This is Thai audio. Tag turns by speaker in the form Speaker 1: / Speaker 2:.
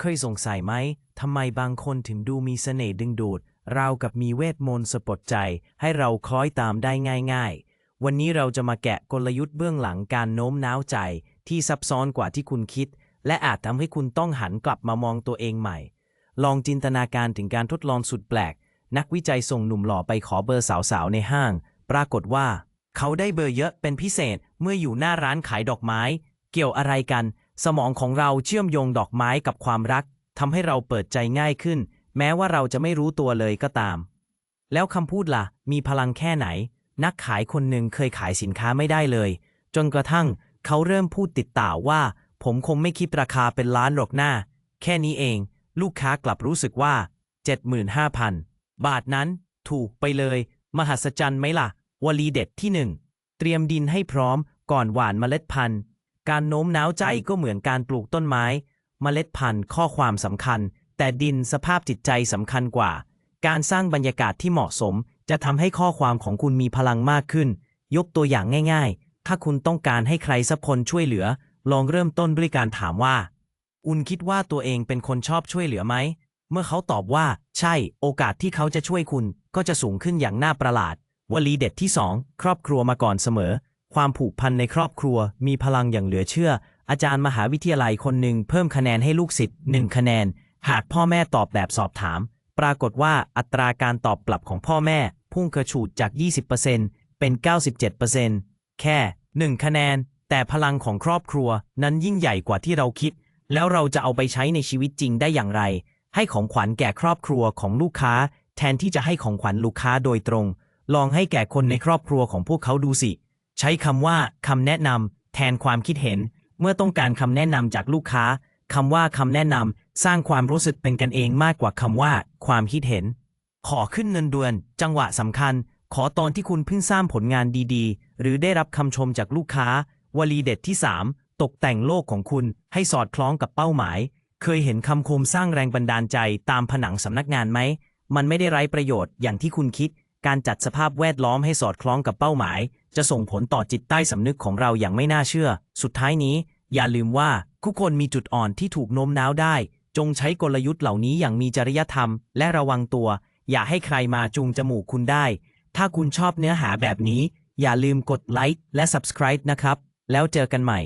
Speaker 1: เคยสงสัยไหมทำไมบางคนถึงดูมีเสน่ห์ดึงดูด ราวกับมีเวทมนต์สะกดใจ ให้เราคล้อยตามได้ง่าย ๆ วันนี้เราจะมาแกะกลยุทธ์เบื้องหลังการโน้มน้าวใจ ที่ซับซ้อนกว่าที่คุณคิด และอาจทำให้คุณต้องหันกลับมามองตัวเองใหม่ ลองจินตนาการถึงการทดลองสุดแปลก นักวิจัยส่งหนุ่มหล่อไปขอเบอร์สาวๆในห้าง ปรากฏว่า เขาได้เบอร์เยอะเป็นพิเศษเมื่ออยู่หน้าร้านขายดอกไม้ เกี่ยวอะไรกัน สมองของเราเชื่อมโยงดอกไม้กับความรักทำให้เราเปิดใจง่ายขึ้น แม้ว่าเราจะไม่รู้ตัวเลยก็ตาม แล้วคำพูดล่ะ มีพลังแค่ไหน นักขายคนหนึ่งเคยขายสินค้าไม่ได้เลย จนกระทั่งเขาเริ่มพูดติดต่าว่า ผมคงไม่คิดราคาเป็นล้านหรอกหน้า แค่นี้เอง ลูกค้ากลับรู้สึกว่า 75,000 บาทนั้น ถูกไปเลย มหัศจรรย์ไหมล่ะ วลีเด็ดที่หนึ่งเตรียมดินให้พร้อมก่อนหว่านเมล็ดพันธุ์ การโน้มน้าวใจก็เหมือนการปลูกต้นไม้ เมล็ดพันธุ์ข้อความสำคัญ แต่ดินสภาพจิตใจสำคัญกว่า การสร้างบรรยากาศที่เหมาะสม จะทำให้ข้อความของคุณมีพลังมากขึ้น ยกตัวอย่างง่าย ๆ ถ้าคุณต้องการให้ใครสักคนช่วยเหลือ ลองเริ่มต้นด้วยการถามว่า อุนคิดว่าตัวเองเป็นคนชอบช่วยเหลือไหม เมื่อเขาตอบว่า ใช่ โอกาสที่เขาจะช่วยคุณ ก็จะสูงขึ้นอย่างน่าประหลาด วลีเด็ดที่ 2 ครอบครัวมาก่อนเสมอ ความผูกพันในครอบครัว มีพลังอย่างเหลือเชื่อ อาจารย์มหาวิทยาลัยคนหนึ่งเพิ่มคะแนนให้ลูกศิษย์1คะแนน หากพ่อแม่ตอบแบบสอบถาม ปรากฏว่าอัตราการตอบกลับของพ่อแม่ พุ่งกระฉูดจาก 20%เป็น 97%แค่ 1 คะแนน แต่พลังของครอบครัวนั้นยิ่งใหญ่กว่าที่เราคิด แล้วเราจะเอาไปใช้ในชีวิตจริงได้อย่างไร ให้ของขวัญแก่ครอบครัวของลูกค้า แทนที่จะให้ของขวัญลูกค้าโดยตรง ลองให้แก่คนในครอบครัวของพวกเขาดูสิ ใช้คำว่าคำแนะนำแทนความคิดเห็น เมื่อต้องการคำแนะนำจากลูกค้าคำว่าคำแนะนำสร้างความรู้สึกเป็นกันเองมากกว่าคำว่า ความคิดเห็น ขอขึ้นเงินเดือน จังหวะสำคัญ ขอตอนที่คุณเพิ่งสร้างผลงานดีๆ หรือได้รับคำชมจากลูกค้า วลีเด็ดที่ 3 ตกแต่งโลกของคุณให้สอดคล้องกับเป้าหมาย เคยเห็นคำคมสร้างแรงบันดาลใจตามผนังสำนักงานไหม มันไม่ได้ไร้ประโยชน์อย่างที่คุณคิด การจัดสภาพแวดล้อมให้สอดคล้องกับเป้าหมาย จะส่งผลต่อจิตใต้สำนึกของเราอย่างไม่น่าเชื่อ สุดท้ายนี้ อย่าลืมว่าทุกคนมีจุดอ่อนที่ถูกโน้มน้าวได้ จงใช้กลยุทธ์เหล่านี้อย่างมีจริยธรรม และระวังตัว อย่าให้ใครมาจูงจมูกคุณได้ ถ้าคุณชอบเนื้อหาแบบนี้ อย่าลืมกดไลค์และ subscribe นะครับ แล้วเจอกันใหม่